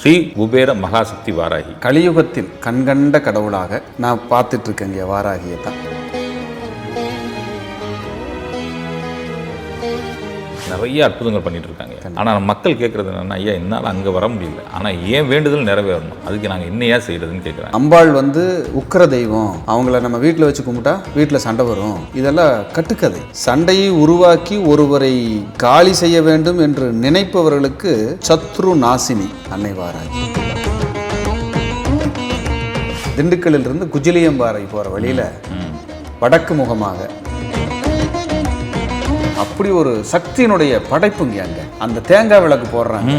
ஸ்ரீ குபேர மகாசக்தி வாராகி. கலியுகத்தில் கண்கண்ட கடவுளாக நான் பார்த்துட்டு இருக்கேங்க வாராகியை தான் நிறைய அற்புதங்கள் பண்ணிட்டு இருக்காங்க ஆனால் மக்கள் கேட்கறது என்னன்னா ஐயா என்னால் அங்கே வர முடியல. ஆனால் ஏன் வேண்டுதல் நிறைவேறணும். அதுக்கு நாங்கள் என்னையா செய்யறதுன்னு கேட்குறாங்க அம்பாள் வந்து உக்கிர தெய்வம். அவங்கள நம்ம வீட்டில் வச்சு கும்பிட்டா வீட்டில் சண்டை வரும். இதெல்லாம் கட்டுக்கதை. சண்டையை உருவாக்கி ஒருவரை காலி செய்ய வேண்டும் என்று நினைப்பவர்களுக்கு சத்ரு நாசினி அன்னை வாராகி. திண்டுக்கல்லிலிருந்து குஜிலியம்பாறை போகிற வழியில் வடக்கு முகமாக அப்படி ஒரு சக்தியினுடைய படைப்புங்க அங்க. அந்த தேங்காய் விளக்கு போடுறாங்க.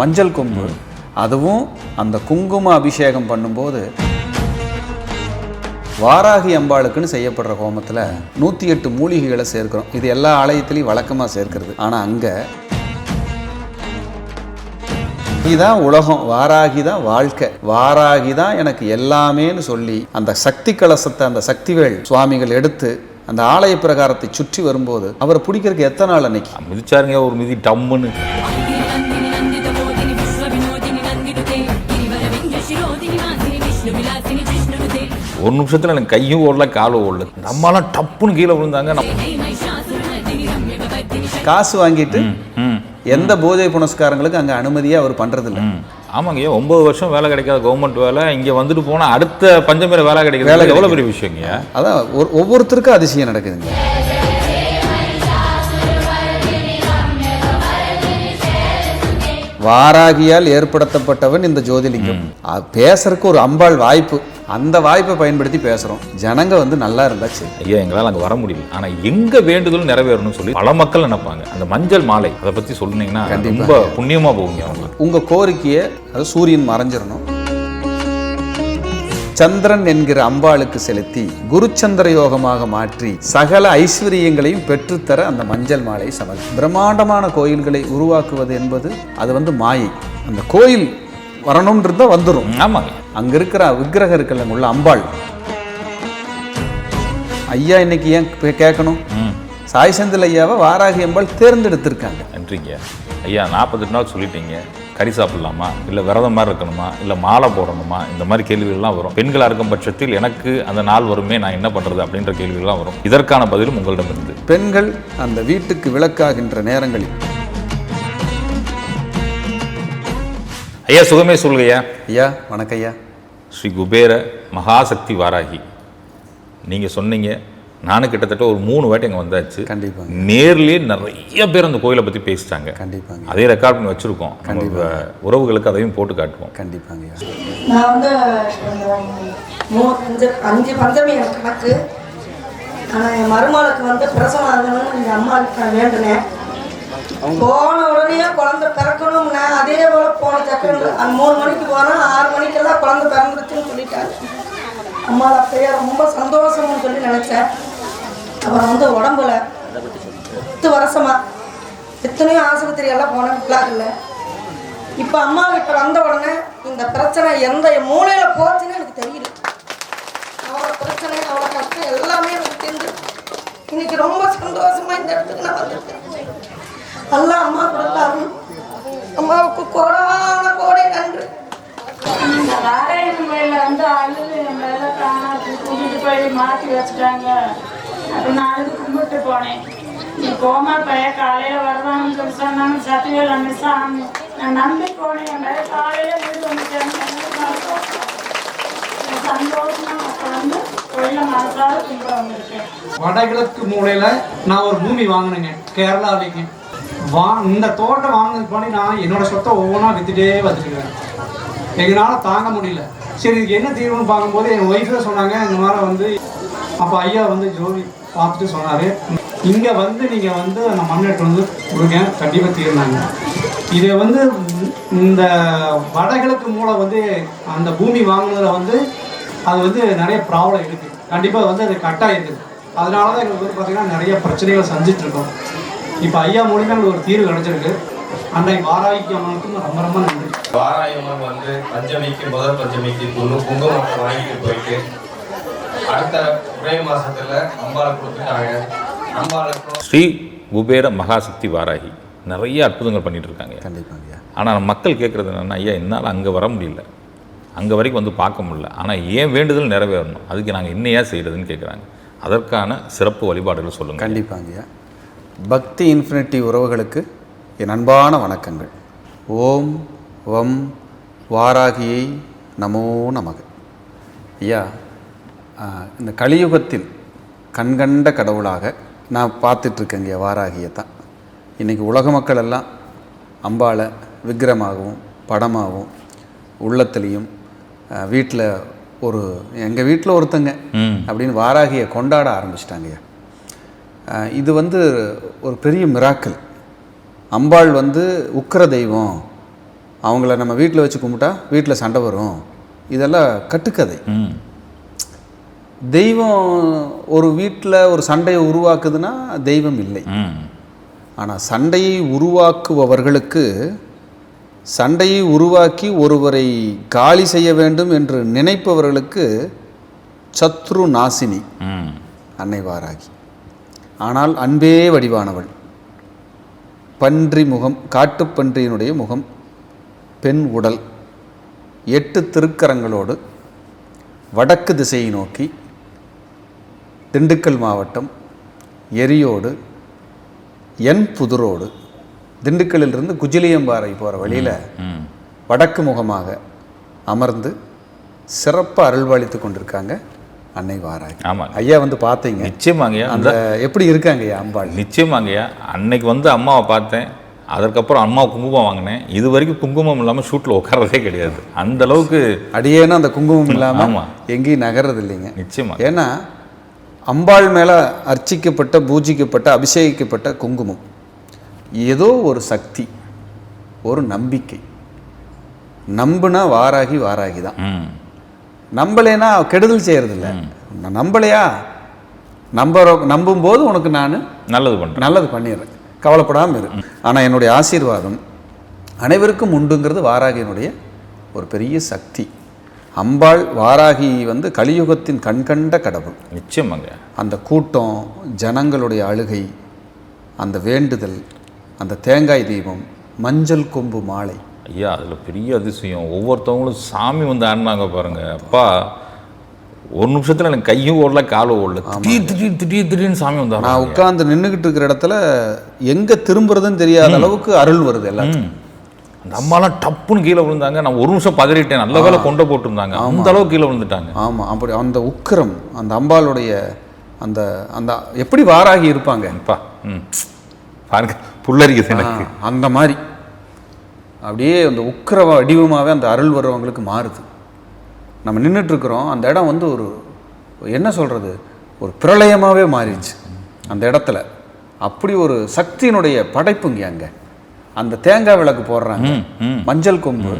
மஞ்சள் கொம்பு. அதுவும் அந்த குங்கும அபிஷேகம் பண்ணும்போது வாராகி அம்பாளுக்குன்னு செய்யப்படுற ஹோமத்தில் நூற்றி எட்டு மூலிகைகளை சேர்க்கிறோம். இது எல்லா ஆலயத்திலையும் வழக்கமாக சேர்க்கிறது. ஆனால் அங்கே இதுதான் உலகம். வாராகி தான் வாழ்க்கை. வாராகி தான் எனக்கு எல்லாமேன்னு சொல்லி அந்த சக்தி கலசத்தை அந்த சக்திவேல் சுவாமிகள் எடுத்து அந்த ஆலய பிரகாரத்தை சுற்றி வரும்போது அவரை பிடிக்கிறதுக்கு எத்தனை நாள் அன்னைக்கு? மிதிச்சாருங்க ஒரு மிதி டம்முன்னு. ஒரு நிமிஷத்தில் எனக்கு கையும் ஓடல காலும் ஓடல. நம்மளாம் டப்புன்னு கீழே விழுந்தாங்க. காசு வாங்கிட்டு எந்த போதை புனஸ்காரங்களுக்கு அங்கே அனுமதியாக அவர் பண்ணுறதில்ல ம். ஆமாங்க ஐயா ஒன்பது வருஷம் வேலை கிடைக்காத கவர்மெண்ட் வேலை இங்கே வந்துட்டு போனால் அடுத்த பஞ்சமிர வேலை கிடைக்கிறது வேலை எவ்வளோ பெரிய விஷயங்க? அதான் ஒரு ஒவ்வொருத்தருக்கும் அதிசயம் நடக்குதுங்க. வாராகியால் ஏற்படுத்தப்பட்டவன் இந்த ஜோதிலிங்கம். பேசுறதுக்கு ஒரு அம்பாள் வாய்ப்பு. அந்த வாய்ப்பை பயன்படுத்தி பேசுறோம். ஜனங்க வந்து நல்லா இருந்தா சரி. ஐயா எங்களால் அங்கே வர முடியல. ஆனால் எங்க வேண்டுதலும் நிறைவேறணும்னு சொல்லி பல மக்கள் நினைப்பாங்க. அந்த மஞ்சள் மாலை அதை பற்றி சொன்னீங்கன்னா ரொம்ப புண்ணியமாக போகுங்க அவங்க. உங்க கோரிக்கையை அது சூரியன் மறைஞ்சிடணும். சந்திரன் என்கிற அம்பாளுக்கு செலுத்தி குருச்சந்திர யோகமாக மாற்றி சகல ஐஸ்வர்யங்களையும் பெற்றுத்தர அந்த மஞ்சள் மாலை சமல் பிரம்மாண்டமான கோயில்களை உருவாக்குவது என்பது அது வந்து மாயை. அந்த கோயில் வரணும்ன்றத வந்துடும் ஆமாங்க. அங்க இருக்கிற விக்கிரகம் இருக்குல்ல உள்ள அம்பாள். ஐயா இன்னைக்கு ஏன் கேட்கணும்? சாய் செந்தில் ஐயாவை வாராகி அம்பாள் தேர்ந்தெடுத்திருக்காங்க. நன்றிங்க. ஐயா நாற்பத்தெட்டு நாள் சொல்லிட்டீங்க. கறி சாப்பிடலாமா? இல்லை விரதம் மாதிரி இருக்கணுமா? இல்லை மாலை போடணுமா? இந்த மாதிரி கேள்விகள்லாம் வரும். பெண்களாக இருக்கும் பட்சத்தில் எனக்கு அந்த நாள் வருமே நான் என்ன பண்ணுறது அப்படின்ற கேள்விகள்லாம் வரும். இதற்கான பதிலும் உங்களிடம் இருந்து பெண்கள் அந்த வீட்டுக்கு விளக்காகின்ற நேரங்களில் ஐயா சுகமே சொல்லுங்கய்யா. ஐயா வணக்கம் ஐயா ஸ்ரீ குபேர மகாசக்தி வாராகி. நீங்கள் சொன்னீங்க நானும் கிட்டத்தட்ட ஒரு மூணு வாட்டி அங்கே வந்தாச்சு. கண்டிப்பாங்க. நேர்லயே நிறைய பேர் அந்த கோயிலை பற்றி பேசிட்டாங்க. கண்டிப்பாங்க. அதே ரெக்கார்ட் பண்ணி வச்சுருக்கோம். நம்ம உறவுகளுக்கு அதையும் போட்டு காட்டுவோம். கண்டிப்பாங்க நான் வந்து அஞ்சு பஞ்சமி எனக்கு கணக்கு. ஆனால் என் மருமகளுக்கு வந்து பிரசவம் ஆகணும்னு எங்கள் நான் வேண்டினேன். போன உடனே குழந்தை பிறக்கணும்னா அதே போல் போன செகண்ட் அந்த மூணு மணிக்கு போனால் ஆறு மணிக்கெல்லாம் குழந்தை பிறந்துருச்சுன்னு சொல்லிட்டாங்க அம்மா அப்பயே ரொம்ப சந்தோஷம்னு சொல்லி நினச்சேன். அப்புறம் வந்து உடம்புல பத்து வருஷமா எத்தனையோ ஆஸ்பத்திரி எல்லாம் போனேன் இல்லை இப்போ அம்மா இப்போ வந்த உடனே இந்த பிரச்சனை எந்த மூலையில் போச்சுன்னு எனக்கு தெரியல அவ்வளோ பிரச்சனை அவ்வளோ கஷ்டம் எல்லாமே எனக்கு தெரிஞ்சு இன்னைக்கு ரொம்ப சந்தோஷமா இந்த இடத்துக்கு நான் வந்திருக்கேன். எல்லாம் அம்மா கொடுத்தாரு அம்மாவுக்கு கோடான கோடி நன்றி. இந்த வாராயணி மேல வந்து அழுது மேல காணாது கூட்டிட்டு போய் மாற்றி வச்சுட்டாங்க. அப்போ நான் கும்பிட்டு போனேன். நீ கோமா பைய காலையில வருவாங்கன்னு சொல்லி சொன்னாங்க. சத்தியவேல் மிஸ் ஆகணும் நான் நம்பி போனேன். என் மேல காலையில வீடு வந்துட்டேன். சந்தோஷமா அப்போ வந்து கோயில மனசார கும்பிட வந்திருக்கேன். வடகிழக்கு மூலையில நான் ஒரு பூமி வாங்கினேங்க. கேரளாவிலேங்க. வா இந்த தோட்டம் வாங்கினது பண்ணி நான் என்னோட சொத்தை ஒவ்வொன்றா வித்துட்டே வந்துட்டுருக்கேன் எங்களால் தாங்க முடியல. சரி இதுக்கு என்ன தீர்வுன்னு பார்க்கும்போது என் ஒய்ஃபே சொன்னாங்க. இந்த மாதிரி வந்து அப்போ ஐயா வந்து ஜோதி பார்த்துட்டு சொன்னார். இங்கே வந்து நீங்கள் வந்து அந்த மண்ணெட்டு வந்து கொடுங்க. கண்டிப்பாக தீர்ந்தாங்க. இதை வந்து இந்த வடகிழக்கு மூலம் வந்து அந்த பூமி வாங்கினதில் வந்து அது வந்து நிறைய ப்ராப்ளம் இருக்குது கண்டிப்பாக வந்து அது கட்டாக இருக்குது அதனால தான் எங்களுக்கு வந்து பார்த்தீங்கன்னா நிறைய பிரச்சனைகள் சந்திச்சுட்டு இப்போ ஐயா மூலியமாக எங்களுக்கு ஒரு தீர்வு கிடைச்சிருக்கு. அன்னைக்கு வாராய்க்கு அம்மனுக்கும் ரொம்ப ரொம்ப நன்றி. வாராயம்மன் வந்து பஞ்சமிக்கு முதல் பஞ்சமிக்கு குங்கு குங்குமத்தை வாங்கிட்டு போயிட்டு அடுத்த ஒரே மாசத்துல அம்பாளை கொடுத்துட்டாங்க. அம்பாளுக்கும் ஸ்ரீ குபேர மகாசக்தி வாராகி. நிறைய அற்புதங்கள் பண்ணிட்டு இருக்காங்க. கண்டிப்பாங்க ஐயா ஆனால் மக்கள் கேட்குறது என்னென்னா ஐயா என்னால் அங்கே வர முடியல. அங்கே வரைக்கும் வந்து பார்க்க முடியல. ஆனால் ஏன் வேண்டுதல் நிறைவேறணும். அதுக்கு நாங்கள் என்னையா செய்கிறதுன்னு கேட்குறாங்க அதற்கான சிறப்பு வழிபாடுகள் சொல்லுங்கள் கண்டிப்பாங்க ஐயா பக்தி இன்ஃபினிட்டி உறவுகளுக்கு என் அன்பான வணக்கங்கள். ஓம் வம் வாராகியை நமோ நமக. ஐயா இந்த கலியுகத்தில் கண்கண்ட கடவுளாக நான் பார்த்துட்ருக்கேங்க வாராகியை தான். இன்றைக்கி உலக மக்கள் எல்லாம் அம்பாளை விக்கிரமாகவும் படமாகவும் உள்ளத்துலேயும் வீட்டில் ஒரு எங்கள் வீட்டில் ஒருத்தங்க அப்படின்னு வாராகியை கொண்டாட ஆரம்பிச்சிட்டாங்கய்யா இது வந்து ஒரு பெரிய மிராக்கல் அம்பாள் வந்து உக்கிர தெய்வம். அவங்கள நம்ம வீட்டில் வச்சு கும்பிட்டா வீட்டில் சண்டை வரும். இதெல்லாம் கட்டுக்கதை. தெய்வம் ஒரு வீட்டில் ஒரு சண்டையை உருவாக்குதுன்னா தெய்வம் இல்லை. ஆனால் சண்டையை உருவாக்குபவர்களுக்கு சண்டையை உருவாக்கி ஒருவரை காலி செய்ய வேண்டும் என்று நினைப்பவர்களுக்கு சத்ரு நாசினி அன்னை வாராகி ஆனால் அன்பே வடிவானவள். பன்றி முகம் காட்டுப்பன்றியினுடைய முகம் பெண் உடல். எட்டு திருக்கரங்களோடு வடக்கு திசையை நோக்கி திண்டுக்கல் மாவட்டம் எரியோடு என் புதுரோடு திண்டுக்கல்லிலிருந்து குஜிலியம்பாறை போகிற வழியில் வடக்கு முகமாக அமர்ந்து சிறப்பாக அருள்வாளித்து கொண்டிருக்காங்க. அன்னை வாராகி ஆமாங்க ஐயா வந்து பார்த்தீங்க. நிச்சயமாங்கய்யா அந்த எப்படி இருக்காங்க ஐயா அம்பாள்? நிச்சயமாங்கய்யா அன்னைக்கு வந்து அம்மாவை பார்த்தேன். அதற்கப்புறம் அம்மா குங்குமம் வாங்கினேன். இது வரைக்கும் குங்குமம் இல்லாமல் ஷூட்டில் உட்காரதே கிடையாது. அந்த அளவுக்கு அடியேனும் அந்த குங்குமம் இல்லாமல் ஆமா. எங்கேயும் நகர்றது இல்லைங்க. நிச்சயமா. ஏன்னா அம்பாள் மேலே அர்ச்சிக்கப்பட்ட பூஜிக்கப்பட்ட அபிஷேகிக்கப்பட்ட குங்குமம். ஏதோ ஒரு சக்தி ஒரு நம்பிக்கை. நம்புனா வாராகி வாராகி தான் நம்பலைன்னா கெடுதல் செய்யறதில்ல. நான் நம்பலையா? நம்புற நம்பும்போது உனக்கு நான் நல்லது பண்ணுறேன் நல்லது பண்ணிடுறேன். கவலைப்படாமல் இரு. ஆனால் என்னுடைய ஆசீர்வாதம் அனைவருக்கும் உண்டுங்கிறது வாராகியினுடைய ஒரு பெரிய சக்தி. அம்பாள் வாராகி வந்து கலியுகத்தின் கண்கண்ட கடவுள். நிச்சயமாங்க. அந்த கூட்டம் ஜனங்களுடைய அழுகை அந்த வேண்டுதல் அந்த தேங்காய் தீபம் மஞ்சள் கொம்பு மாலை ஐயா அதில் பெரிய அதிசயம். ஒவ்வொருத்தவங்களும் சாமி வந்து ஆடினாங்க பாருங்க. அப்பா ஒரு நிமிஷத்தில் எனக்கு கையும் ஓடல காலும் ஓடல. திடீர் திடீர் திடீர் திடீர்னு சாமி நான் வந்தாங்க உட்கார்ந்து நின்றுக்கிட்டு இருக்கிற இடத்துல எங்கே திரும்புறதுன்னு தெரியாத அளவுக்கு அருள் வருது எல்லாத்துக்கும். அந்த அம்மாலாம் டப்புன்னு கீழே விழுந்தாங்க. நான் ஒரு நிமிஷம் பதறிட்டேன். நல்ல வேலை கொண்ட போட்டிருந்தாங்க. அந்த அளவுக்கு கீழே விழுந்துட்டாங்க. ஆமாம் அப்படி அந்த உக்கிரம் அந்த அம்பாளுடைய அந்த அந்த எப்படி வாராகி இருப்பாங்க? அப்பா ம். பாருங்க புல்லரிக்குது எனக்கு. அந்த மாதிரி. அப்படியே அந்த உக்கிர வடிவமாகவே அந்த அருள் வர்றவங்களுக்கு மாறுது. நம்ம நின்றுட்டு இருக்கிறோம் அந்த இடம் வந்து ஒரு என்ன சொல்கிறது ஒரு பிரளயமாகவே மாறிடுச்சு அந்த இடத்துல. அப்படி ஒரு சக்தியினுடைய படைப்புங்க அங்கே. அந்த தேங்காய் விளக்கு போடுறாங்க. மஞ்சள் கொம்பு.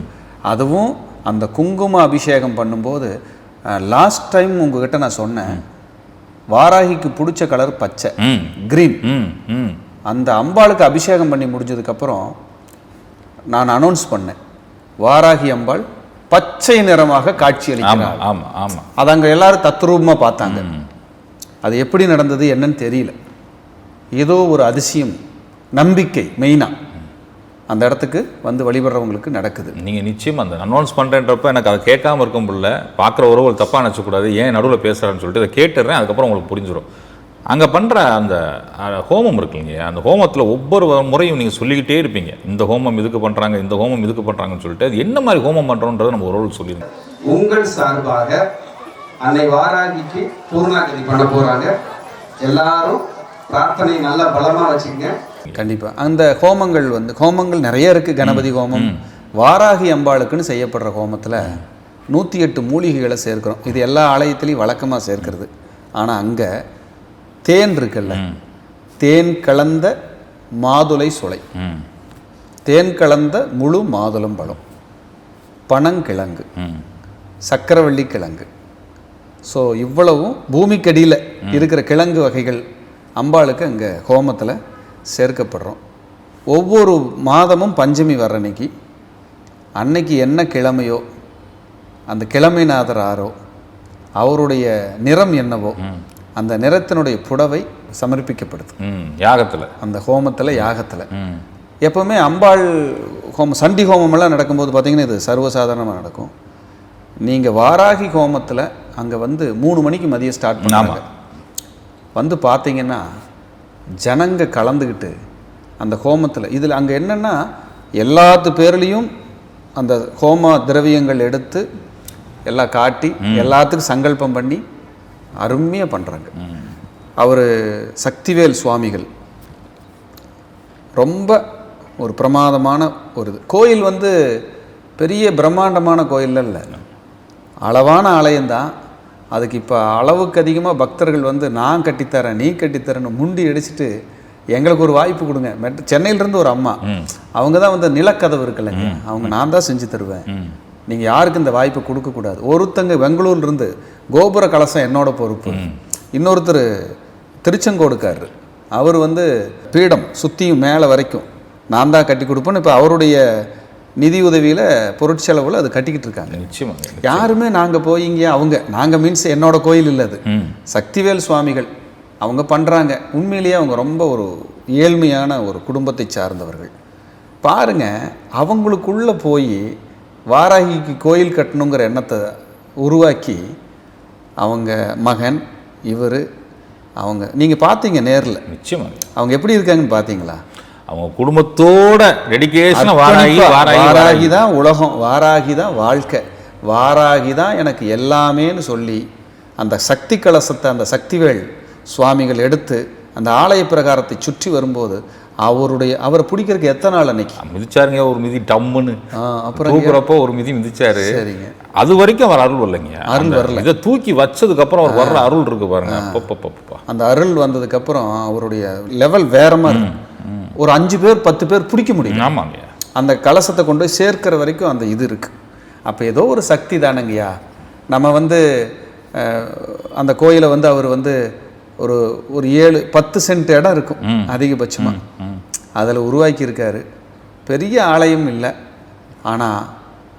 அதுவும் அந்த குங்கும அபிஷேகம் பண்ணும்போது லாஸ்ட் டைம் உங்ககிட்ட நான் சொன்னேன் வாராகிக்கு பிடிச்ச கலர் பச்சை. கிரீன் அந்த அம்பாளுக்கு அபிஷேகம் பண்ணி முடிஞ்சதுக்கப்புறம் நான் அனௌன்ஸ் பண்ணேன். வாராகி அம்பாள் பச்சை நிறமாக காட்சி ஆமாம் அளிக்கிறாள். ஆமாம் ஆமாம் அது அங்கே எல்லாரும் தத்ரூபமாக பார்த்தாங்க. அது எப்படி நடந்தது என்னன்னு தெரியல. ஏதோ ஒரு அதிசயம் நம்பிக்கை மெயினாக அந்த இடத்துக்கு வந்து வழிபடுறவங்களுக்கு நடக்குது. நீங்கள் நிச்சயமாக அந்த அனௌன்ஸ் பண்ணுறேன்றப்ப எனக்கு அதை கேட்காம இருக்க முடியல பார்க்குற உறவுகள் தப்பாக நினச்சக்கூடாது ஏன் நடுவில் பேசுகிறான்னு சொல்லிட்டு அதை கேட்டுடுறேன் அதுக்கப்புறம் உங்களுக்கு புரிஞ்சிடும் அங்கே பண்ணுற அந்த ஹோமம் இருக்குங்க அந்த ஹோமத்தில் ஒவ்வொரு முறையும் நீங்கள் சொல்லிக்கிட்டே இருப்பீங்க. இந்த ஹோமம் இதுக்கு பண்ணுறாங்க இந்த ஹோமம் இதுக்கு பண்ணுறாங்கன்னு சொல்லிட்டு அது என்ன மாதிரி ஹோமம் பண்ணுறோன்றதை நம்ம உறவுகள் சொல்லிடுங்க உங்கள் சார்பாக அன்னை வாராகிக்கு பூர்ணாகதி பண்ண போறாங்க. எல்லாரும் பிரார்த்தனை நல்ல பலமா வச்சுக்கங்க. கண்டிப்பாக அந்த ஹோமங்கள் வந்து ஹோமங்கள் நிறைய இருக்குது கணபதி ஹோமம். வாராகி அம்பாளுக்குன்னு செய்யப்படுற ஹோமத்தில் நூற்றி எட்டு மூலிகைகளை சேர்க்கிறோம். இது எல்லா ஆலயத்திலையும் வழக்கமாக சேர்க்கிறது. ஆனால் அங்கே தேன் இருக்குல்ல? தேன் கலந்த மாதுளை சுளை. தேன் கலந்த முழு மாதுளம் பழம். பனங்கிழங்கு. சக்கரவள்ளி கிழங்கு. ஸோ இவ்வளவும் பூமிக்கடியில் இருக்கிற கிழங்கு வகைகள் அம்பாளுக்கு அங்கே ஹோமத்தில் சேர்க்கப்படுறோம். ஒவ்வொரு மாதமும் பஞ்சமி வர்ற அன்னைக்கு அன்னைக்கு என்ன கிழமையோ அந்த கிழமைநாதர் ஆரோ அவருடைய நிறம் என்னவோ அந்த நிறத்தினுடைய புடவை சமர்ப்பிக்கப்படுது. யாகத்தில். அந்த ஹோமத்தில் யாகத்தில். எப்போவுமே அம்பாள் ஹோமம் சண்டி ஹோமமெல்லாம் நடக்கும்போது பார்த்தீங்கன்னா இது சர்வசாதாரணமாக நடக்கும். நீங்கள் வாராகி ஹோமத்தில் அங்கே வந்து மூணு மணிக்கு மதியம் ஸ்டார்ட் பண்ணாங்க வந்து பார்த்தீங்கன்னா ஜனங்க கலந்துக்கிட்டு அந்த ஹோமத்தில் இதில் அங்கே என்னென்னா எல்லாத்து பேர்லேயும் அந்த ஹோம திரவியங்கள் எடுத்து எல்லாம் காட்டி எல்லாத்துக்கும் சங்கல்பம் பண்ணி அருமையாக பண்ணுறாங்க அவர் சக்திவேல் சுவாமிகள். ரொம்ப ஒரு பிரமாதமான ஒரு இது. கோயில் வந்து பெரிய பிரம்மாண்டமான கோயில் இல்லை. அளவான ஆலயம்தான். அதுக்கு இப்போ அளவுக்கு அதிகமாக பக்தர்கள் வந்து நான் கட்டித்தரேன் நீ கட்டித்தரேன்னு முண்டி அடிச்சுட்டு எங்களுக்கு ஒரு வாய்ப்பு கொடுங்க. மெட் சென்னையிலேருந்து ஒரு அம்மா. அவங்க தான் வந்து நிலக்கதவு இருக்குல்லங்க. அவங்க நான் தான் செஞ்சு தருவேன். நீங்கள் யாருக்கு இந்த வாய்ப்பு கொடுக்கக்கூடாது ஒருத்தங்க பெங்களூர்லேருந்து கோபுர கலசம் என்னோட பொறுப்பு. இன்னொருத்தர் திருச்செங்கோடுக்காரர். அவர் வந்து பீடம் சுற்றியும் மேலே வரைக்கும். நான் தான் கட்டி கொடுப்பேன்னு இப்போ அவருடைய நிதி உதவியில் பொருட்செலவில் அது கட்டிக்கிட்டு இருக்காங்க. நிச்சயமாக யாருமே நாங்கள் போய் இங்கே அவங்க நாங்கள் மீன்ஸ் என்னோட கோயில் இல்லை அது. சக்திவேல் சுவாமிகள் அவங்க பண்ணுறாங்க உண்மையிலேயே அவங்க ரொம்ப ஒரு ஏழ்மையான ஒரு குடும்பத்தை சார்ந்தவர்கள். பாருங்க அவங்களுக்குள்ளே போய் வாராகிக்கு கோயில் கட்டணுங்கிற எண்ணத்தை உருவாக்கி அவங்க மகன் இவர் அவங்க நீங்கள் பார்த்தீங்க நேரில். நிச்சயமாக அவங்க எப்படி இருக்காங்கன்னு பார்த்தீங்களா அவங்க குடும்பத்தோட வாராகி வாராகி வாராகி. தான் உலகம் வாராகி தான் வாழ்க்கை. வாராகி தான் எனக்கு எல்லாமேன்னு சொல்லி அந்த சக்தி கலசத்தை அந்த சக்திவேல் சுவாமிகள் எடுத்து அந்த ஆலய பிரகாரத்தை சுற்றி வரும்போது அவருடைய அவரை பிடிக்கிறதுக்கு எத்தனை நாள் அன்னைக்கு? மிதிச்சாருங்க ஒரு மிதி டம்முன்னு. அப்புறம் தூக்குறப்போ ஒரு மிதி மிதிச்சாரு. சரிங்க. அது வரைக்கும் அவர் அருள் வரலைங்க. அருள் வரல. இதை தூக்கி வச்சதுக்கு அப்புறம் அவர் வர்ற அருள் இருக்கு பாருங்க. அந்த அருள் வந்ததுக்கப்புறம் அவருடைய லெவல் வேற மாதிரி. ஒரு அஞ்சு பேர் பத்து பேர் பிடிக்க முடியும் ஆமாங்க. அந்த கலசத்தை கொண்டு போய் சேர்க்கிற வரைக்கும் அந்த இது இருக்கு. அப்போ ஏதோ ஒரு சக்தி தானங்கய்யா. நம்ம வந்து அந்த கோயிலை வந்து அவர் வந்து ஒரு ஒரு ஏழு பத்து சென்ட் இடம் இருக்கும் அதிகபட்சமாக அதில் உருவாக்கி இருக்காரு பெரிய ஆலயம் இல்லை. ஆனால்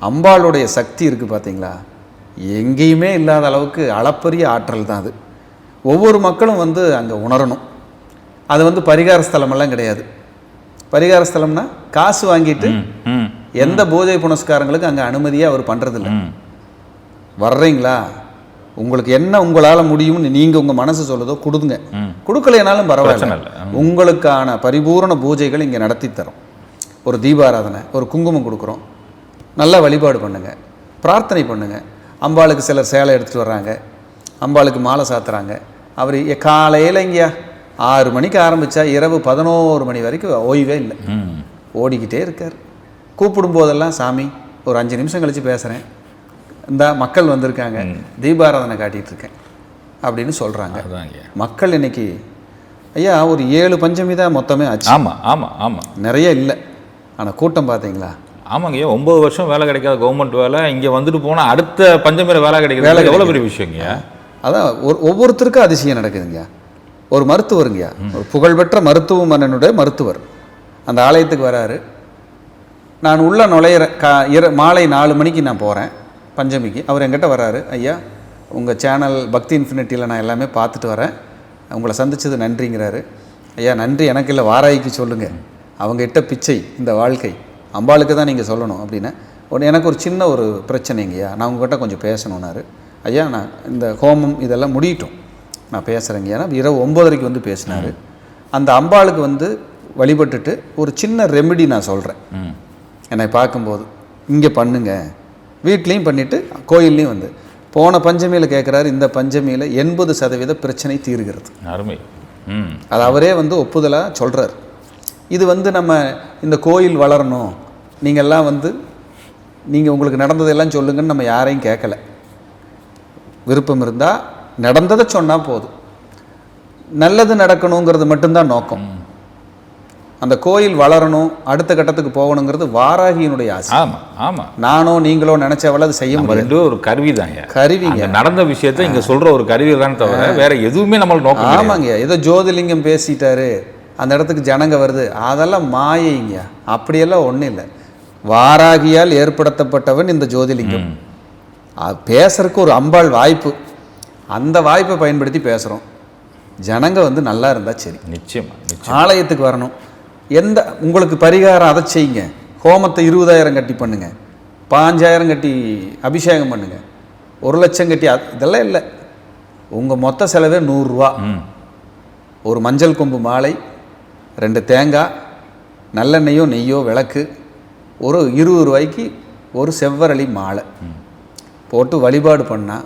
அம்பாளுடைய சக்தி இருக்குது பார்த்தீங்களா? எங்கேயுமே இல்லாத அளவுக்கு அளப்பரிய ஆற்றல் தான் அது. ஒவ்வொரு மக்களும் வந்து அங்கே உணரணும். அது வந்து பரிகார ஸ்தலமெல்லாம் கிடையாது. பரிகார ஸ்தலம்னா காசு வாங்கிட்டு எந்த பூஜை புனஸ்காரங்களுக்கு அங்கே அனுமதியே அவர் பண்ணுறதில்ல வர்றீங்களா? உங்களுக்கு என்ன உங்களால் முடியும்னு நீங்கள் உங்கள் மனசு சொல்லுதோ கொடுங்க. கொடுக்கலைனாலும் பரவாயில்ல. உங்களுக்கான பரிபூரண பூஜைகள் இங்கே நடத்தி தரோம். ஒரு தீபாராதனை ஒரு குங்குமம் கொடுக்குறோம். நல்லா வழிபாடு பண்ணுங்க. பிரார்த்தனை பண்ணுங்க. அம்பாளுக்கு சிலர் சேலை எடுத்துகிட்டு வர்றாங்க. அம்பாளுக்கு மாலை சாத்துறாங்க. அவர் காலையில் இங்கேயா? ஆறு மணிக்கு ஆரம்பித்தா இரவு பதினோரு மணி வரைக்கும் ஓய்வே இல்லை. ஓடிக்கிட்டே இருக்கார். கூப்பிடும் போதெல்லாம் சாமி ஒரு அஞ்சு நிமிஷம் கழித்து பேசுகிறேன் இந்த மக்கள் வந்திருக்காங்க. தீபாராதனை காட்டிகிட்டு இருக்கேன். அப்படின்னு சொல்கிறாங்க மக்கள் இன்னைக்கு ஐயா ஒரு ஏழு பஞ்சமி தான் மொத்தமே ஆச்சு. ஆமா ஆமா ஆமா. நிறைய இல்லை. ஆனால் கூட்டம் பார்த்தீங்களா ஆமாங்க ஐயா ஒன்பது வருஷம் வேலை கிடைக்காத கவர்மெண்ட் வேலை இங்க வந்துட்டு போனா அடுத்த பஞ்சமில வேலை வேலை கிடைக்கிறது எவ்வளவு கிடைக்குது. பெரிய விஷயங்க அதான் ஒரு ஒவ்வொருத்தருக்கும் அதிசயம் நடக்குதுங்க ஒரு மருத்துவருங்கய்யா ஒரு புகழ்பெற்ற மருத்துவமனையினுடைய மருத்துவர். அந்த ஆலயத்துக்கு வராரு. நான் உள்ள நுழையிற கா இர மாலை நாலு மணிக்கு நான் போகிறேன் பஞ்சமிக்கு. அவர் என்கிட்ட வராரு ஐயா உங்கள் சேனல் பக்தி இன்ஃபினிட்டியில் நான் எல்லாமே பார்த்துட்டு வரேன். உங்களை சந்திச்சது நன்றிங்கிறாரு. ஐயா நன்றி. எனக்கு இல்லை வாராய்க்கு சொல்லுங்கள் அவங்க இட்ட பிச்சை இந்த வாழ்க்கை. அம்பாளுக்கு தான் நீங்கள் சொல்லணும் அப்படின்னு. உடனே எனக்கு ஒரு சின்ன ஒரு பிரச்சனைங்கய்யா நான் உங்ககிட்ட கொஞ்சம் பேசணுன்னாரு ஐயா நான் இந்த ஹோமம் இதெல்லாம் முடியட்டும். நான் பேசுகிறேங்க ஏன்னா இரவு ஒம்பதரைக்கு வந்து பேசினார். அந்த அம்பாளுக்கு வந்து வழிபட்டுட்டு ஒரு சின்ன ரெமெடி நான் சொல்கிறேன் என்னை பார்க்கும்போது இங்கே பண்ணுங்க. வீட்லேயும் பண்ணிவிட்டு கோயில்லையும் வந்து. போன பஞ்சமியில் கேட்குறாரு இந்த பஞ்சமியில் எண்பது சதவீத பிரச்சனை தீருகிறது. அருமை. ம். அது அவரே வந்து ஒப்புதலாக சொல்கிறார் இது வந்து நம்ம இந்த கோயில் வளரணும். நீங்கள்லாம் வந்து நீங்கள் உங்களுக்கு நடந்ததெல்லாம் சொல்லுங்கன்னு நம்ம யாரையும் கேட்கல விருப்பம் இருந்தால் நடந்ததை சொன்னால் போதும். நல்லது நடக்கணுங்கிறது மட்டும்தான் நோக்கம். அந்த கோயில் வளரணும் அடுத்த கட்டத்துக்கு போகணுங்கிறது வாராகியினுடைய ஆசை. ஆமா ஆமா. நானோ நீங்களோ நினைச்சவள அது செய்ய முடியாது. ஒரு கருவி தாங்க கருவிங்க. நடந்த விஷயத்தை இங்க சொல்ற ஒரு கருவி தான் தவிர வேற எதுவுமே நம்மள நோக்கம். ஆமாங்க. ஏதோ ஜோதிலிங்கம் பேசிட்டாரு. அந்த இடத்துக்கு ஜனங்க வருது. அதெல்லாம் மாயைங்க. அப்படியெல்லாம் ஒன்றும் இல்லை. வாராகியால் ஏற்படுத்தப்பட்டவன் இந்த ஜோதிலிங்கம். பேசுறதுக்கு ஒரு அம்பாள் வாய்ப்பு. அந்த வாய்ப்பை பயன்படுத்தி பேசுகிறோம் ஜனங்க வந்து நல்லா இருந்தால் சரி. நிச்சயமா நிச்சயம். ஆலயத்துக்கு வரணும். எந்த உங்களுக்கு பரிகாரம் அதை செய்யுங்க. ஹோமத்தை இருபதாயிரம் கட்டி பண்ணுங்க. பாஞ்சாயிரம் கட்டி அபிஷேகம் பண்ணுங்க. ஒரு லட்சம் கட்டி அது- இதெல்லாம் இல்லை. உங்கள் மொத்த செலவே நூறுரூவா. ஒரு மஞ்சள் கொம்பு மாலை ரெண்டு தேங்காய் நல்லெண்ணெயோ நெய்யோ விளக்கு ஒரு இருபது ரூபாய்க்கு ஒரு செவ்வரளி மாலை. போட்டு வழிபாடு பண்ணால்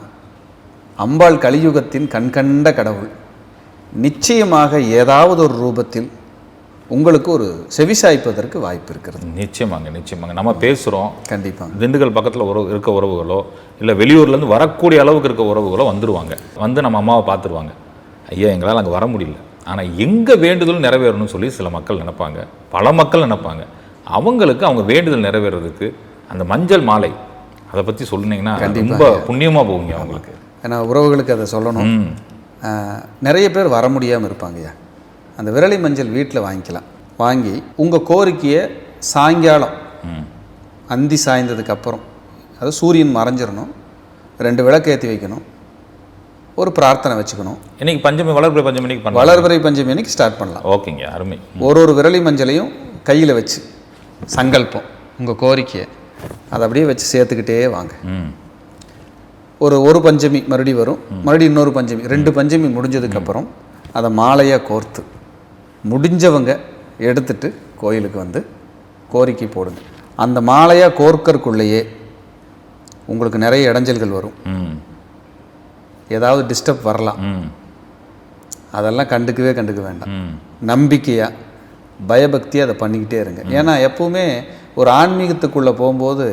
அம்பாள் கலியுகத்தின் கண்கண்ட கடவுள். நிச்சயமாக ஏதாவது ஒரு ரூபத்தில் உங்களுக்கு ஒரு செவிசாய்ப்பதற்கு வாய்ப்பு இருக்கிறது. நிச்சயமாங்க நிச்சயமாங்க. நம்ம பேசுகிறோம் கண்டிப்பாக திண்டுக்கல் பக்கத்தில் உறவு இருக்க உறவுகளோ இல்லை வெளியூர்லேருந்து வரக்கூடிய அளவுக்கு இருக்க உறவுகளோ வந்துடுவாங்க வந்து நம்ம அம்மாவை பார்த்துருவாங்க. ஐயா எங்களால் அங்கே வர முடியல. ஆனால் எங்கே வேண்டுதலும் நிறைவேறணும்னு சொல்லி சில மக்கள் நினைப்பாங்க. பல மக்கள் நினைப்பாங்க. அவங்களுக்கு அவங்க வேண்டுதல் நிறைவேறதுக்கு அந்த மஞ்சள் மாலை அதை பற்றி சொன்னீங்கன்னா ரொம்ப புண்ணியமாக போகுங்க அவங்களுக்கு. ஏன்னா உறவுகளுக்கு அதை சொல்லணும். நிறைய பேர் வர முடியாமல் இருப்பாங்கய்யா அந்த விரலி மஞ்சள் வீட்டில் வாங்கிக்கலாம். வாங்கி உங்கள் கோரிக்கையை சாயங்காலம் அந்தி சாய்ந்ததுக்கு அப்புறம் அது சூரியன் மறைஞ்சிரணும் ரெண்டு விளக்கு ஏற்றி வைக்கணும் ஒரு பிரார்த்தனை வச்சுக்கணும். இன்னைக்கு பஞ்சமி வளர்பிறை பண்ண வளர்பிறை பஞ்சமி அன்னைக்கு ஸ்டார்ட் பண்ணலாம். ஓகேங்க அருமை. ஒரு ஒரு விரலி மஞ்சளையும் கையில் வச்சு சங்கல்பம் உங்கள் கோரிக்கையை அதை அப்படியே வச்சு சேர்த்துக்கிட்டே வாங்க. ஒரு ஒரு பஞ்சமி மறுபடியும் வரும். மறுபடியும் இன்னொரு பஞ்சமி ரெண்டு பஞ்சமி முடிஞ்சதுக்கப்புறம் அதை மாலையாக கோர்த்து முடிஞ்சவங்க எடுத்துட்டு கோயிலுக்கு வந்து கோரிக்கை போடுங்க. அந்த மாலையாக கோர்க்கறக்குள்ளேயே உங்களுக்கு நிறைய இடைஞ்சல்கள் வரும். ம். ஏதாவது டிஸ்டர்ப் வரலாம். ம். அதெல்லாம் கண்டுக்கவே கண்டுக்க வேண்டாம். நம்பிக்கையாக பயபக்தியாக அதை பண்ணிக்கிட்டே இருங்க. ஏன்னா எப்பவுமே ஒரு ஆன்மீகத்துக்குள்ளே போகும்போது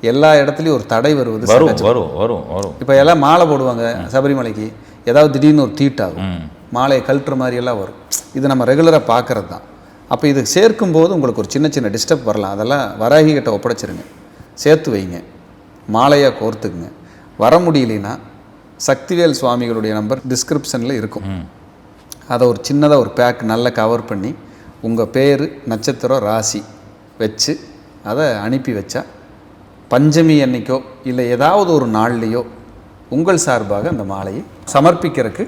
எல்லா இடத்துலையும் ஒரு தடை வருவது வரும் வரும் வரும் இப்போ எல்லாம் மாலை போடுவாங்க சபரிமலைக்கு. ஏதாவது திடீர்னு ஒரு தீட்டாகும் மாலையை கழட்டுற மாதிரி எல்லாம் வரும். இது நம்ம ரெகுலராக பார்க்கறது தான். அப்போ இது சேர்க்கும் போது உங்களுக்கு ஒரு சின்ன சின்ன டிஸ்டர்ப் வரலாம். அதெல்லாம் வராகி கிட்ட ஒப்படைச்சிருங்க. சேர்த்து வைங்க. மாலையாக கோர்த்துக்குங்க. வர முடியலைன்னா சக்திவேல் சுவாமிகளுடைய நம்பர் டிஸ்கிரிப்ஷனில் இருக்கும். அதை ஒரு சின்னதாக ஒரு பேக் நல்லா கவர் பண்ணி உங்கள் பேர் நட்சத்திரம் ராசி வச்சு அதை அனுப்பி வச்சா பஞ்சமி அன்னைக்கோ இல்லை ஏதாவது ஒரு நாள்லேயோ உங்கள் சார்பாக அந்த மாலையை சமர்ப்பிக்கிறதுக்கு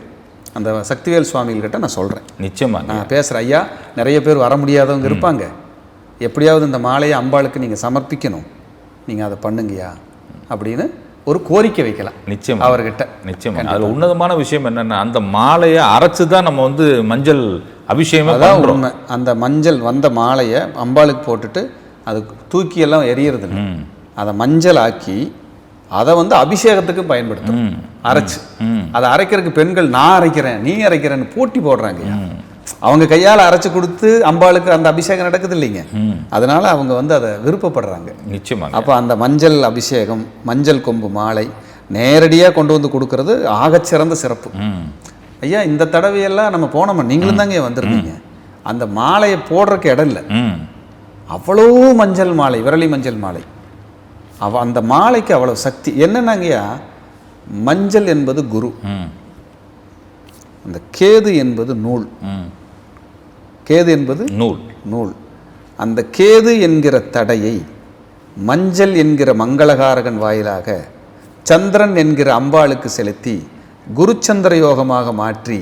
அந்த சக்திவேல் சுவாமிகள்கிட்ட நான் சொல்கிறேன் நிச்சயமாங்க. நான் பேசுகிறேன் ஐயா நிறைய பேர் வர முடியாதவங்க இருப்பாங்க. எப்படியாவது இந்த மாலையை அம்பாளுக்கு நீங்கள் சமர்ப்பிக்கணும். நீங்கள் அதை பண்ணுங்கய்யா. அப்படின்னு ஒரு கோரிக்கை வைக்கலாம். நிச்சயம். அவர்கிட்ட. நிச்சயம். அதுல உன்னதமான விஷயம் என்னன்னா அந்த மாலையை அரைச்சு தான் நம்ம வந்து மஞ்சள் அபிஷேகமே அதான் உண்மை. அந்த மஞ்சள் வந்த மாலையை அம்பாளுக்கு போட்டுட்டு அது தூக்கி எல்லாம் எரியறது அதை மஞ்சள் ஆக்கி அதை வந்து அபிஷேகத்துக்கு பயன்படுத்தும். அரைச்சு. அதை அரைக்கிறதுக்கு பெண்கள் நான் அரைக்கிறேன் நீ அரைக்கிறேன்னு போட்டி போடுறாங்க. அவங்க கையால் அரைச்சு கொடுத்து அம்பாளுக்கு அந்த அபிஷேகம் நடக்குது இல்லைங்க. அதனால அவங்க வந்து அதை விருப்பப்படுறாங்க. நிச்சயமாங்க. அப்போ அந்த மஞ்சள் அபிஷேகம் மஞ்சள் கொம்பு மாலை நேரடியாக கொண்டு வந்து கொடுக்கறது ஆகச்சிறந்த சிறப்பு. ஐயா இந்த தடவையெல்லாம் நம்ம போனோமா? நீங்களும் தாங்க வந்திருந்தீங்க. அந்த மாலையை போடுறதுக்கு இடம் இல்லை. அவ்வளோ மஞ்சள் மாலை விரலி மஞ்சள் மாலை. அவ அந்த மாலைக்கு அவ்வளோ சக்தி. என்னன்னாங்கய்யா? மஞ்சள் என்பது குரு. அந்த கேது என்பது நூல். கேது என்பது நூல். நூல். அந்த கேது என்கிற தடையை மஞ்சள் என்கிற மங்களகாரகன் வாயிலாக சந்திரன் என்கிற அம்பாளுக்கு செலுத்தி குருச்சந்திர யோகமாக மாற்றி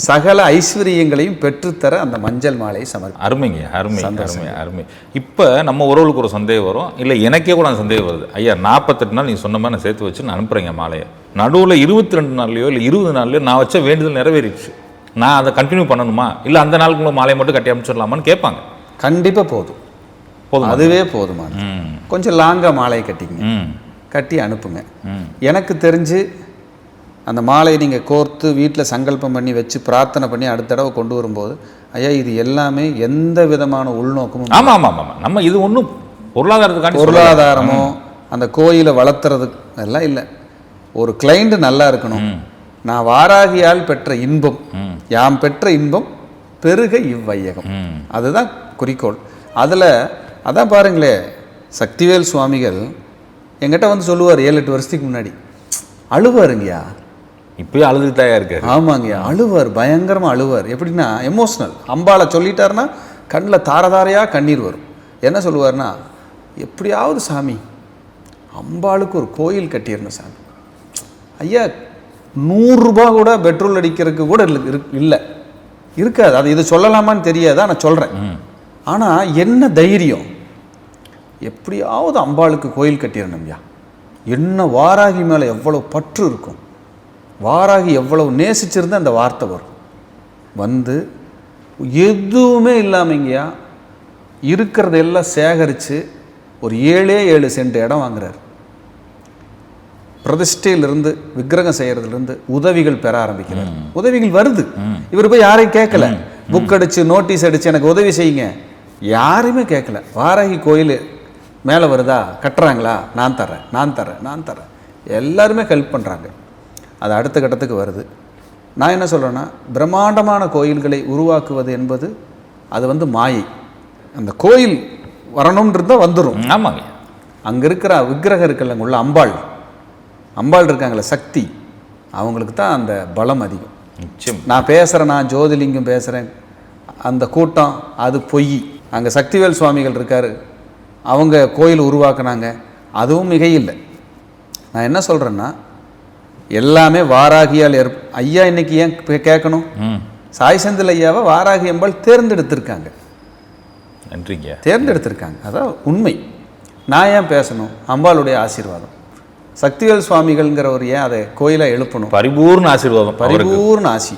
சகல ஐஸ்வர்யங்களையும் பெற்றுத்தர அந்த மஞ்சள் மாலையை சமர்ப்பி அருமைங்க அருமை அருமை அருமை. இப்போ நம்ம உறவுகளுக்கு ஒரு சந்தேகம் வரும். இல்லை எனக்கே கூட அந்த சந்தேகம் வருது. ஐயா நாற்பத்தெட்டு நாள் நீங்கள் சொன்ன மாதிரி நான் சேர்த்து வச்சு நான் அனுப்புகிறேங்க மாலையை. நடுவில் இருபத்தி ரெண்டு நாள்லையோ இல்லை இருபது நாள்லையோ நான் வச்ச வேண்டுதல் நிறைவேறிடுச்சு. நான் அதை கண்டினியூ பண்ணணுமா? இல்லை அந்த நாளுக்குள்ள மாலையை மட்டும் கட்டி அனுப்பிச்சிடலாமான்னு கேட்பாங்க. கண்டிப்பாக போதும். போதும்? அதுவே போதுமானது. ம். கொஞ்சம் லாங்காக மாலையை கட்டிங்க ம். கட்டி அனுப்புங்க. ம். எனக்கு தெரிஞ்சு அந்த மாலையை நீங்கள் கோர்த்து வீட்டில் சங்கல்பம் பண்ணி வச்சு பிரார்த்தனை பண்ணி அடுத்த தடவை கொண்டு வரும்போது ஐயா இது எல்லாமே எந்த விதமான உள்நோக்கமும் ஆமாம் ஆமாம் ஆமாம் நம்ம இது ஒன்றும் பொருளாதாரத்துக்காண்டி. பொருளாதாரமோ அந்த கோயிலை வளர்த்துறது எல்லாம் இல்லை. ஒரு கிளைண்ட் நல்லா இருக்கணும். நான் வாராகியால் பெற்ற இன்பம். யாம் பெற்ற இன்பம் பெருக இவ்வையகம். அதுதான் குறிக்கோள். அதில் அதான் பாருங்களே சக்திவேல் சுவாமிகள் என்கிட்ட வந்து சொல்லுவார் ஏழு எட்டு வருஷத்துக்கு முன்னாடி. அழுவாருங்கய்யா. இப்பயே அழுதுட்டு தான் இருக்காரு. ஆமாங்கய்யா அழுவார் பயங்கரமாக அழுவார். எப்படின்னா எமோஷ்னல் அம்பாளை சொல்லிட்டாருன்னா கண்ணில் தாரதாரையாக கண்ணீர் வரும். என்ன சொல்லுவார்னா எப்படியாவது சாமி அம்பாளுக்கு ஒரு கோயில் கட்டிடணும் சாமி. ஐயா நூறுரூபா கூட பெட்ரோல் அடிக்கிறதுக்கு கூட இல்லை இருக்கு- இல்லை. இருக்காது. அது இது சொல்லலாமான்னு தெரியாது. நான் சொல்கிறேன் ஆனால் என்ன தைரியம்? எப்படியாவது அம்பாளுக்கு கோயில் கட்டிடணும்யா என்ன வாராகி மேலே எவ்வளோ பற்று இருக்கும். வாராகி எவ்வளவு நேசிச்சிருந்தா அந்த வார்த்தை வரும். வந்து எதுவுமே இல்லாமங்கய்யா இருக்கிறதெல்லாம் சேகரித்து ஒரு ஏழே ஏழு சென்ட் இடம் வாங்குறாரு. பிரதிஷ்டையிலிருந்து விக்கிரகம் செய்யறதுலேருந்து உதவிகள் பெற ஆரம்பிக்கிறார். உதவிகள் வருது. இவர் போய் யாரையும் கேட்கல புக் அடிச்சு நோட்டீஸ் அடிச்சு எனக்கு உதவி செய்யுங்க. யாரையுமே கேட்கல வாராகி கோயில் மேலே வருதா? கட்டுறாங்களா? நான் தரேன் நான் தரேன் நான் தரேன் எல்லாருமே ஹெல்ப் பண்ணுறாங்க அது அடுத்த கட்டத்துக்கு வருது. நான் என்ன சொல்கிறேன்னா பிரம்மாண்டமான கோயில்களை உருவாக்குவது என்பது அது வந்து மாயை. அந்த கோயில் வரணுன்றது வந்துடும் ஆமாங்க. அங்கே இருக்கிற விக்கிரகம் இருக்குல்லங்க உள்ள அம்பாள். அம்பாள் இருக்காங்களே சக்தி. அவங்களுக்கு தான் அந்த பலம் அதிகம். நிச்சயம். நான் பேசுகிறேன் நான் ஜோதிலிங்கம் பேசுகிறேன் அந்த கூட்டம் அது பொய். அங்கே சக்திவேல் சுவாமிகள் இருக்கார். அவங்க கோயில் உருவாக்குனாங்க. அதுவும் மிகையில்லை. நான் என்ன சொல்கிறேன்னா எல்லாமே வாராகியால் ஏற் ஐயா இன்னைக்கு ஏன் கேட்கணும்? சாய் செந்தில் ஐயாவை வாராகி அம்பாள் தேர்ந்தெடுத்திருக்காங்க. நன்றிங்க. தேர்ந்தெடுத்திருக்காங்க. அதான் உண்மை. நான் ஏன் பேசணும்? அம்பாளுடைய ஆசீர்வாதம். சக்திவேல் சுவாமிகள்ங்கிறவர் ஏன் அதை கோயிலாக எழுப்பணும்? பரிபூர்ண ஆசீர்வாதம் பரிபூர்ண ஆசி.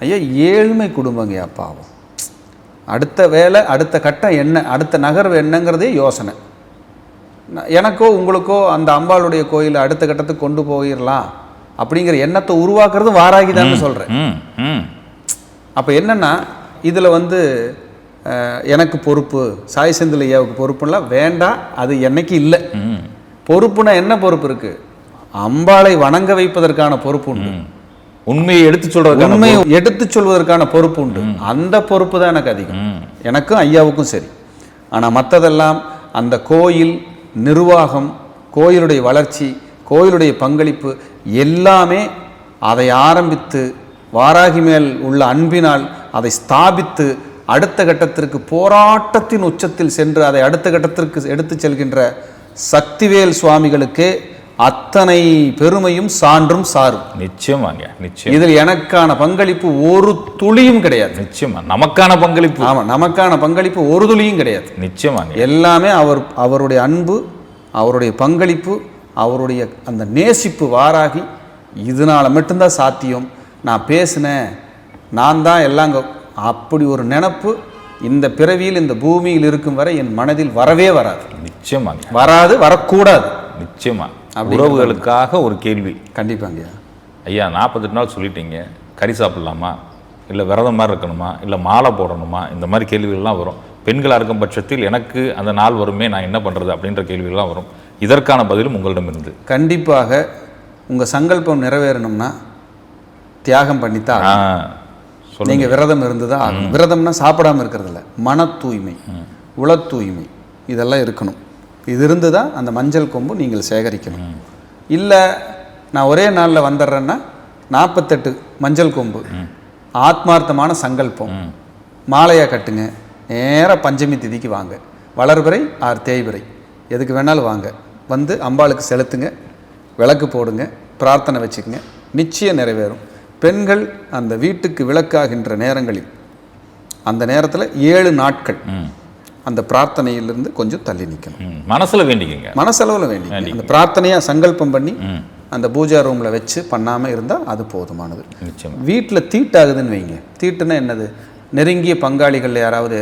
ஐயா ஏழ்மை குடும்பங்கய்யா பாவம். அடுத்த வேலை அடுத்த கட்டம் என்ன? அடுத்த நகர்வு என்னங்கிறதே யோசனை. எனக்கோ உங்களுக்கோ அந்த அம்பாளுடைய கோயிலை அடுத்த கட்டத்துக்கு கொண்டு போயிடலாம் அப்படிங்கிற எண்ணத்தை உருவாக்குறது வாராகி தான் சொல்கிறேன் அப்போ என்னன்னா இதில் வந்து எனக்கு பொறுப்பு சாய் செந்தில் ஐயாவுக்கு பொறுப்புலாம் வேண்டாம் அது என்னைக்கு இல்லை. ம். பொறுப்புனா என்ன பொறுப்பு இருக்கு? அம்பாளை வணங்க வைப்பதற்கான பொறுப்பு உண்டு. உண்மையை எடுத்து சொல்றதுக்கான உண்மையை எடுத்துச் சொல்வதற்கான பொறுப்பு உண்டு. அந்த பொறுப்பு தான் எனக்கு அதிகம். எனக்கும் ஐயாவுக்கும் சரி. ஆனால் மற்றதெல்லாம் அந்த கோயில் நிர்வாகம் கோயிலுடைய வளர்ச்சி கோயிலுடைய பங்களிப்பு எல்லாமே அதை ஆரம்பித்து வாராகி மேல் உள்ள அன்பினால் அதை ஸ்தாபித்து அடுத்த கட்டத்திற்கு போராட்டத்தின் உச்சத்தில் சென்று அதை அடுத்த கட்டத்திற்கு எடுத்துச் செல்கின்ற சக்திவேல் சுவாமிகளுக்கே அத்தனை பெருமையும் சான்றும் சாரும். நிச்சயமாங்க நிச்சயம். இதில் எனக்கான பங்களிப்பு ஒரு துளியும் கிடையாது. நிச்சயமா நமக்கான பங்களிப்பு. ஆமா நமக்கான பங்களிப்பு ஒரு துளியும் கிடையாது. நிச்சயமாங்க எல்லாமே அவர் அவருடைய அன்பு அவருடைய பங்களிப்பு அவருடைய அந்த நேசிப்பு வாராகி இதனால மட்டும்தான் சாத்தியம். நான் பேசினேன் நான் தான் எல்லாம் அப்படி ஒரு நினப்பு இந்த பிறவியில் இந்த பூமியில் இருக்கும் வரை என் மனதில் வரவே வராது. நிச்சயமாங்க வராது வரக்கூடாது. நிச்சயமா அப்படிங்கிற உறவுகளுக்காக ஒரு கேள்வி. கண்டிப்பாங்கய்யா ஐயா நாற்பத்தெட்டு நாள் சொல்லிட்டீங்க. கறி சாப்பிடலாமா? இல்லை விரதம் மாதிரி இருக்கணுமா? இல்லை மாலை போடணுமா? இந்த மாதிரி கேள்விகள்லாம் வரும். பெண்களாக இருக்கும் பட்சத்தில் எனக்கு அந்த நாள் வருமே நான் என்ன பண்ணுறது அப்படின்ற கேள்விகள்லாம் வரும். இதற்கான பதிலும் உங்களிடம் இருந்து. கண்டிப்பாக உங்க சங்கல்பம் நிறைவேறணும்னா தியாகம் பண்ணித்தான் ஆ ஆகணும். சொல்லுங்க. நீங்க விரதம் இருந்துதான் ஆகணும். விரதம்னா சாப்பிடாம இருக்கிறது இல்ல மன தூய்மை உள தூய்மை இதெல்லாம் இருக்கணும். இது இருந்து தான் அந்த மஞ்சள் கொம்பு நீங்கள் சேகரிக்கணும். இல்லை நான் ஒரே நாளில் வந்துடுறேன்னா நாற்பத்தெட்டு மஞ்சள் கொம்பு. ஆத்மார்த்தமான சங்கல்பம். மாலையாக கட்டுங்க நேராக பஞ்சமி திதிக்கு வாங்க. வளர்பிறை ஆர் தேய்பிறை. எதுக்கு வேணாலும் வாங்க. வந்து அம்பாளுக்கு செலுத்துங்க விளக்கு போடுங்க பிரார்த்தனை வச்சுக்கோங்க. நிச்சயம் நிறைவேறும். பெண்கள் அந்த வீட்டுக்கு விளக்காகின்ற நேரங்களில் அந்த நேரத்தில் ஏழு நாட்கள். அந்த பிரார்த்தனையிலிருந்து கொஞ்சம் தள்ளி நிற்கணும் மனசுல வேண்டிக்கங்க. மனசளவில் வேண்டி அந்த பிரார்த்தனையாக சங்கல்பம் பண்ணி அந்த பூஜா ரூமில் வச்சு பண்ணாமல் இருந்தால் அது போதுமானது. நிச்சயமா. வீட்டில் தீட்டாகுதுன்னு வைங்க. தீட்டுன்னா என்னது? நெருங்கிய பங்காளிகள் யாராவது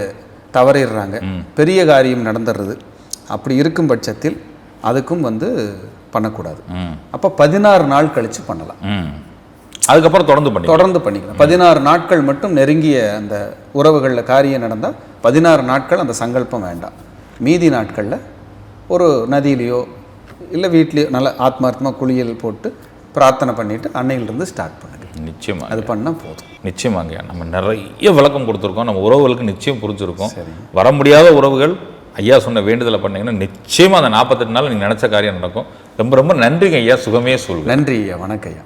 தவறிடுறாங்க. பெரிய காரியம் நடந்துடுறது. அப்படி இருக்கும் பட்சத்தில் அதுக்கும் வந்து பண்ணக்கூடாது. அப்போ பதினாறு நாள் கழித்து பண்ணலாம். அதுக்கப்புறம் தொடர்ந்து பண்ணி தொடர்ந்து பண்ணிக்கலாம். பதினாறு நாட்கள் மட்டும் நெருங்கிய அந்த உறவுகளில் காரியம் நடந்தால் பதினாறு நாட்கள் அந்த சங்கல்பம் வேண்டாம். மீதி நாட்களில் ஒரு நதியிலையோ இல்லை வீட்லேயோ நல்ல ஆத்மார்த்தமாக குளியல் போட்டு பிரார்த்தனை பண்ணிவிட்டு அன்னையிலிருந்து ஸ்டார்ட் பண்ணுங்க. நிச்சயமா அது பண்ணால் போதும். நிச்சயமாங்க நம்ம நிறைய விளக்கம் கொடுத்துருக்கோம். நம்ம உறவுகளுக்கு நிச்சயம் புரிஞ்சிருக்கோம். வர முடியாத உறவுகள் ஐயா சொன்ன வேண்டுதலை பண்ணீங்கன்னா நிச்சயமா அந்த நாற்பத்தெட்டு நாள் நீங்கள் நினச்ச காரியம் நடக்கும். ரொம்ப ரொம்ப நன்றிங்க ஐயா. சுகமே சொல்லுங்க. நன்றி ஐயா. வணக்கம் ஐயா.